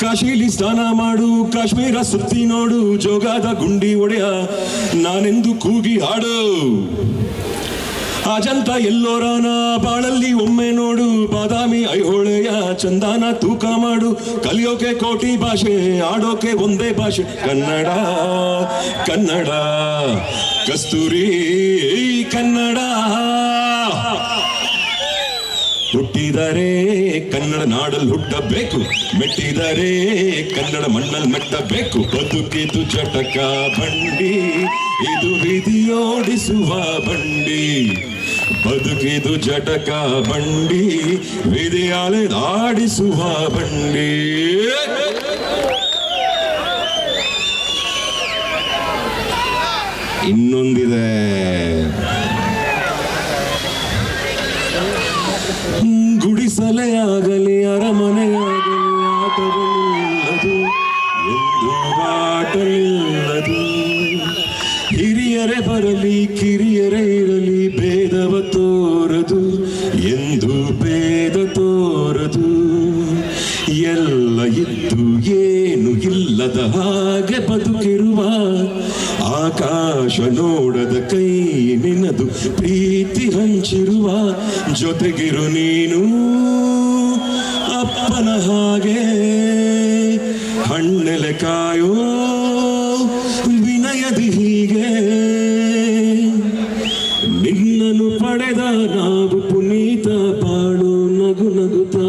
ಕಾಶಿಲಿ ಸ್ನಾನ ಮಾಡು, ಕಾಶ್ಮೀರ ಸುತ್ತಿ ನೋಡು, ಜೋಗಾದ ಗುಂಡಿ ಒಡೆಯ, ನಾನೆಂದು ಕೂಗಿ ಹಾಡು. ಅಜಂತ ಎಲ್ಲೋರಾನ ಬಾಳಲ್ಲಿ ಒಮ್ಮೆ ನೋಡು, ಬಾದಾಮಿ ಐಹೊಳೆಯ ಚಂದಾನ ತೂಕ ಮಾಡು. ಕಲಿಯೋಕೆ ಕೋಟಿ ಭಾಷೆ, ಆಡೋಕೆ ಒಂದೇ ಭಾಷೆ, ಕನ್ನಡ ಕನ್ನಡ, ಕಸ್ತೂರಿ ಕನ್ನಡ. ಹುಟ್ಟಿದರೆ ಕನ್ನಡ ನಾಡಲ್ಲಿ ಹುಟ್ಟಬೇಕು. ಮೆಟ್ಟಿದರೆ ಕನ್ನಡ ಮಣ್ಣಲ್ಲಿ ಮೆಟ್ಟಬೇಕು. ಬದುಕಿದು ಚಟಕ ಬಂಡಿ, ಇದು ವಿಧಿಯೋಡಿಸುವ ಬಂಡಿ. ಬದುಕಿದು ಜಟಕ ಬಂಡಿ ವಿಧಿಯಾಲೆ ಆಡಿಸುವ ಬಂಡಿ. ಇನ್ನೊಂದಿದೆ. ಗುಡಿಸಲೇ ಆಗಲಿ ಅರಮನೆಯಾಗಲಿ ಆಟವಿಲ್ಲದು ಎಂದು ಆಟವಿಲ್ಲದು ಹಿರಿಯರೇ ಬರಲಿ, ಕಿರಿಯರೇ ಇರಲಿ, ಭೇದವ ತೋರದು, ಎಂದು ಭೇದ ತೋರದು. ಎಲ್ಲ ಇದ್ದು ಇಲ್ಲದ ಹಾಗೆ ಬದುಕಿರುವ ಆಕಾಶ ನೋಡದ ಕೈ ನಿನ್ನದು ಪ್ರೀತಿ ಹಂಚಿರುವ ಜೊತೆಗಿರು ನೀನು ಅಪ್ಪನ ಹಾಗೆ ಹಣ್ಣೆಲೆ ಕಾಯೋ ವಿನಯದಿ ಹೀಗೆ. ನಿನ್ನನ್ನು ಪಡೆದ ನಾವು ಪುನೀತ ಬಾಳು ನಗು ನಗುತ್ತಾ.